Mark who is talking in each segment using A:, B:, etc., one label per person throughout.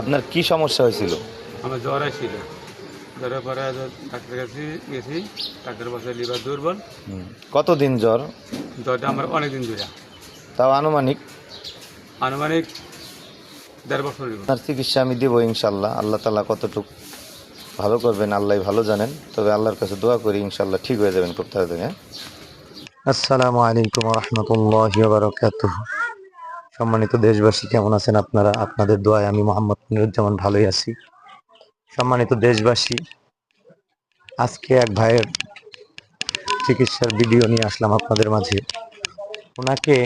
A: আপনার কি সমস্যা হয়েছিল?
B: আমার জ্বর ছিল জ্বরের পরে ডাক্তার কাছে গেছি। ডাক্তার বসে লিভার দুর্বল।
A: কতদিন জ্বর?
B: জ্বরটা আমার অনেক দিন ধরে।
A: তাও আনুমানিক?
B: আনুমানিক দেড় বছর
A: আপনার চিকিৎসা আমি দেবো ইনশাল্লাহ। আল্লাহ তালা কতটুকু ভালো করবেন আল্লাহ ভালো জানেন। তবে আল্লাহর কাছে দোয়া করি ইনশাল্লাহ ঠিক হয়ে যাবেন খুব তাড়াতাড়ি হ্যাঁ? আসসালামু আলাইকুম রহমতুল্লাহ বারকাত সম্মানিত দেশবাসী, কেমন আছেন আপনারা? আপনাদের দোয়ায় আমি মোহাম্মদ মনিরুজ্জামান ভালোই আছি। সম্মানিত দেশবাসী, আজকে এক ভাইয়ের চিকিৎসার ভিডিও নিয়ে আসলাম আপনাদের মাঝে। ওনাকে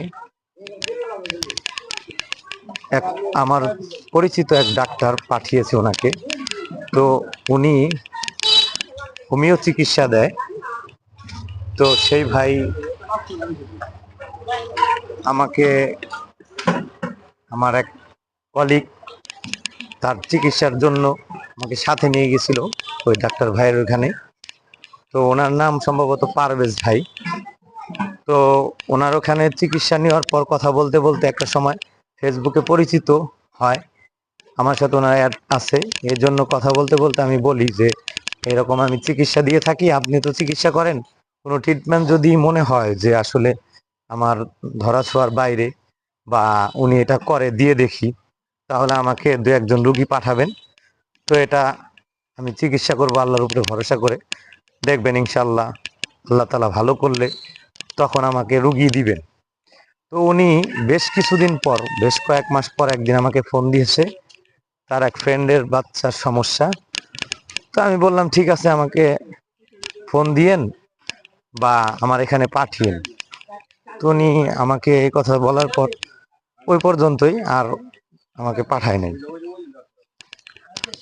A: এক, আমার পরিচিত এক ডাক্তার পাঠিয়েছে ওনাকে। তো উনি হোমিও চিকিৎসা দেয়। তো সেই ভাই আমাকে আমার এক কলিগ তার চিকিৎসার জন্য আমাকে সাথে নিয়ে গেছিল ওই ডাক্তার ভাইয়ের ওখানে। তো ওনার নাম সম্ভবত পারভেজ ভাই। তো ওনার ওখানে চিকিৎসা নেওয়ার পর কথা বলতে বলতে একটা সময় ফেসবুকে পরিচিত হয়। আমার সাথে ওনার অ্যাড আছে। এর জন্য কথা বলতে বলতে আমি বলি যে, এরকম আমি চিকিৎসা দিয়ে থাকি, আপনি তো চিকিৎসা করেন। কোনো ট্রিটমেন্ট যদি মনে হয় যে আসলে আমার ধরা ছোঁয়ার বাইরে বা উনি এটা করে, দিয়ে দেখি, তাহলে আমাকে দু একজন রুগী পাঠাবেন। তো এটা আমি চিকিৎসা করব আল্লাহর উপরে ভরসা করে। দেখবেন ইনশাল্লাহ আল্লাহ তালা ভালো করলে তখন আমাকে রুগী দিবেন। তো উনি বেশ কিছুদিন পর, বেশ কয়েক মাস পর একদিন আমাকে ফোন দিয়েছে, তার এক ফ্রেন্ডের বাচ্চার সমস্যা। তো আমি বললাম, ঠিক আছে, আমাকে ফোন দিয়েন বা আমার এখানে পাঠিয়েন। তো উনি আমাকে এই কথা বলার পর ওই পর্যন্তই আর আমাকে পাঠায় নাই।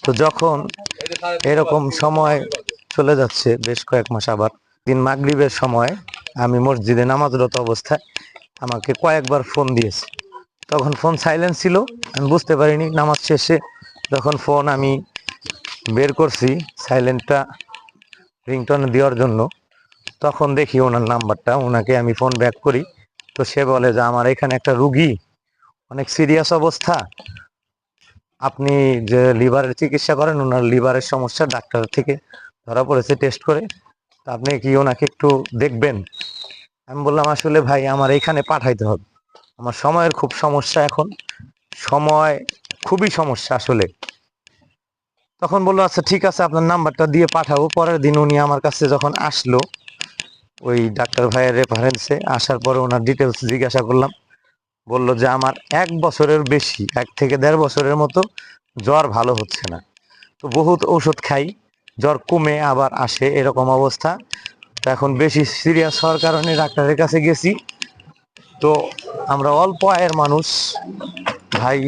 A: তো যখন এরকম সময় চলে যাচ্ছে, বেশ কয়েক মাস আবার, দিন মাগরিবের সময় আমি মসজিদে নামাজরত অবস্থায় আমাকে কয়েকবার ফোন দিয়েছে। তখন ফোন সাইলেন্ট ছিল, আমি বুঝতে পারিনি নামাজ শেষে। যখন ফোন আমি বের করছি সাইলেন্টটা রিংটনে দেওয়ার জন্য, তখন দেখি ওনার নাম্বারটা, ওনাকে আমি ফোন ব্যাক করি। তো সে বলে যে, আমার এখানে একটা রুগী অনেক সিরিয়াস অবস্থা। আপনি যে লিভারের চিকিৎসা করেন, ওনার লিভারের সমস্যা ডাক্তার থেকে ধরা পড়েছে টেস্ট করে। তা আপনি কি ওনাকে একটু দেখবেন? আমি বললাম, আসলে ভাই, আমার এখানে পাঠাইতে হবে। আমার সময়ের খুব সমস্যা এখন। সময়, খুবই সমস্যা আসলে। তখন বলল আচ্ছা ঠিক আছে, আপনার নাম্বারটা দিয়ে পাঠাবো। পরের দিন উনি আমার কাছে যখন আসলো, ওই ডাক্তার ভাইয়ের রেফারেন্সে আসার পরে ওনার ডিটেলস জিজ্ঞাসা করলাম বলল যে, আমার এক বছরের বেশি, এক থেকে দেড় বছরের মতো জ্বর ভালো হচ্ছে না। তো বহুত ওষুধ খাই, জ্বর কমে আবার আসে এরকম অবস্থা। তো এখন বেশি সিরিয়াস হওয়ার কারণে ডাক্তারের কাছে গেছি। তো আমরা অল্প আয়ের মানুষ। ভাই,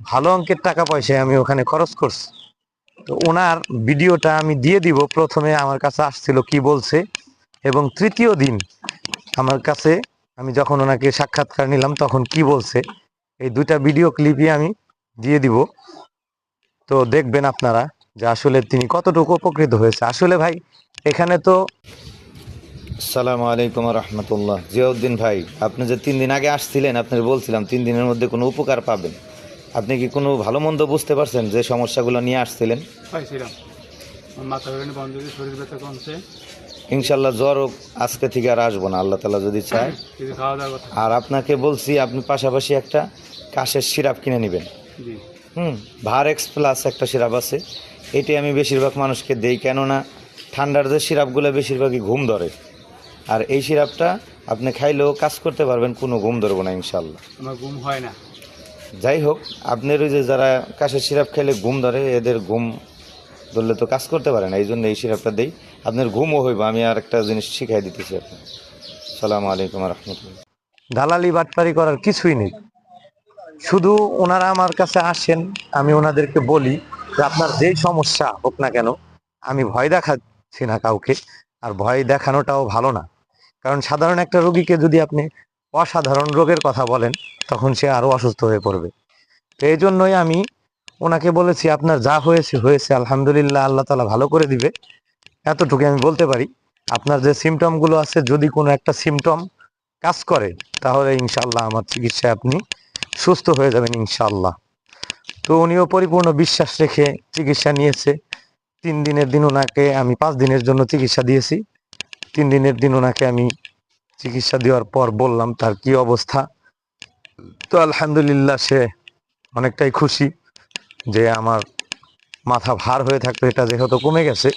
A: ভালো অঙ্কের টাকা পয়সায় আমি ওখানে খরচ করছি। তো ওনার ভিডিওটা আমি দিয়ে দিব। প্রথমে আমার কাছে আসছিল কি বলছে এবং তৃতীয় দিন আমার কাছে আমি যখন ওনাকে সাক্ষাৎকার নিলাম তখন কি বলছে? এই দুইটা ভিডিও ক্লিপই আমি দিয়ে দিব। তো দেখবেন আপনারা যে আসলে তিনি কতটুকু উপকৃত হয়েছে। আসলে ভাই এখানে তো সালাম আলাইকুম রহমতুল্লাহ। জিয়াউদ্দিন ভাই আপনি যে তিন দিন আগে আসছিলেন আপনার বলছিলাম তিন দিনের মধ্যে কোনো উপকার পাবেন। আপনি কি কোনো ভালো মন্দ বুঝতে পারছেন যে সমস্যাগুলো নিয়ে আসছিলেন?
B: পাইছিলাম। মাথা বন্ধ শরীর ব্যথা কমছে।
A: ইনশাল্লাহ জ্বরও আজকে থেকে আর আসব না আল্লাহ তালা যদি চায়। আর আপনাকে বলছি আপনি পাশাপাশি একটা কাশের সিরাপ কিনে নেবেন। হুম ভার এক্স প্লাস একটা সিরাপ আছে। এটি আমি বেশিরভাগ মানুষকে দেই কেননা ঠান্ডার যে সিরাপগুলো বেশিরভাগই ঘুম ধরে। আর এই সিরাপটা আপনি খাইলেও কাজ করতে পারবেন কোনো ঘুম ধরবো না ইনশাল্লাহ
B: আমার ঘুম হয় না।
A: যাই হোক আপনার ওই যে যারা কাশের সিরাপ খাইলে ঘুম ধরে এদের ঘুম ধরলে তো কাজ করতে পারে না এই জন্য এই সিরাপটা দেই। আপনার ঘুমও হইব, আমি আর একটা জিনিস শিখাই দিতেছি আপনি সালাম আলাইকুম রহমতুল্লাহ। দালালি বাটপারি করার কিছুই নেই। শুধু ওনারা আমার কাছে আসেন, আমি ওনাদেরকে বলি যে আপনার যেই সমস্যা হোক না কেন, আমি ভয় দেখাচ্ছি না কাউকে, আর ভয় দেখানোটাও ভালো না। কারণ সাধারণ একটা রোগীকে যদি আপনি অসাধারণ রোগের কথা বলেন, তখন সে আরও অসুস্থ হয়ে পড়বে। তো এই জন্যই আমি ওনাকে বলেছি, আপনার যা হয়েছে হয়েছে, আলহামদুলিল্লাহ, আল্লাহ তালা ভালো করে দিবে। এতটুকু আমি বলতে পারি, আপনার যে সিমটমগুলো আছে, যদি কোনো একটা সিমটম কাজ করে, তাহলে ইনশাল্লাহ আমার চিকিৎসায় আপনি সুস্থ হয়ে যাবেন ইনশাল্লাহ তো উনিও পরিপূর্ণ বিশ্বাস রেখে চিকিৎসা নিয়েছে। তিন দিনের দিন ওনাকে আমি পাঁচ দিনের জন্য চিকিৎসা দিয়েছি। তিন দিনের দিন ওনাকে আমি চিকিৎসা দেওয়ার পর বললাম তার কি অবস্থা। তো আলহামদুলিল্লাহ সে অনেকটাই খুশি যে আমার মাথা ভার হয়ে থাকতো, এটা যেহেতু কমে গেছে।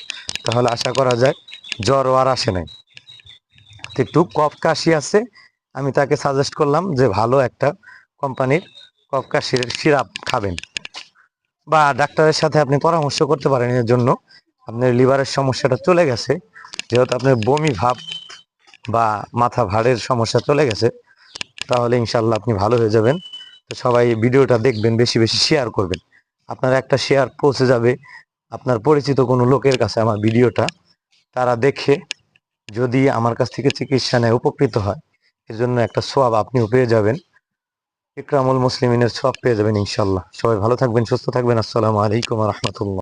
A: তাহলে আশা করা যায় জ্বরও আর আসে নাই। একটু কফ কাশি আছে, আমি তাকে সাজেস্ট করলাম যে ভালো একটা কোম্পানির কফ কাশির সিরাপ খাবেন। বা ডাক্তারের সাথে আপনি পরামর্শ করতে পারেন এর জন্য। আপনার লিভারের সমস্যাটা চলে গেছে, যেহেতু আপনার বমি ভাব বা মাথা ভাড়ের সমস্যা চলে গেছে, তাহলে ইনশাল্লাহ আপনি ভালো হয়ে যাবেন। তো সবাই ভিডিওটা দেখবেন, বেশি বেশি শেয়ার করবেন। আপনার একটা শেয়ার পৌঁছে যাবে আপনার পরিচিত কোনো লোকের কাছে আমার ভিডিওটা, তারা দেখে যদি আমার কাছ থেকে চিকিৎসা নেয়, উপকৃত হয়, এজন্য জন্য একটা সোয়াব আপনিও পেয়ে যাবেন। ইকরামুল মুসলিমিনের সোয়াব পেয়ে যাবেন ইনশাল্লাহ। সবাই ভালো থাকবেন, সুস্থ থাকবেন। আসসালামু আলাইকুম রহমতুল্লাহ।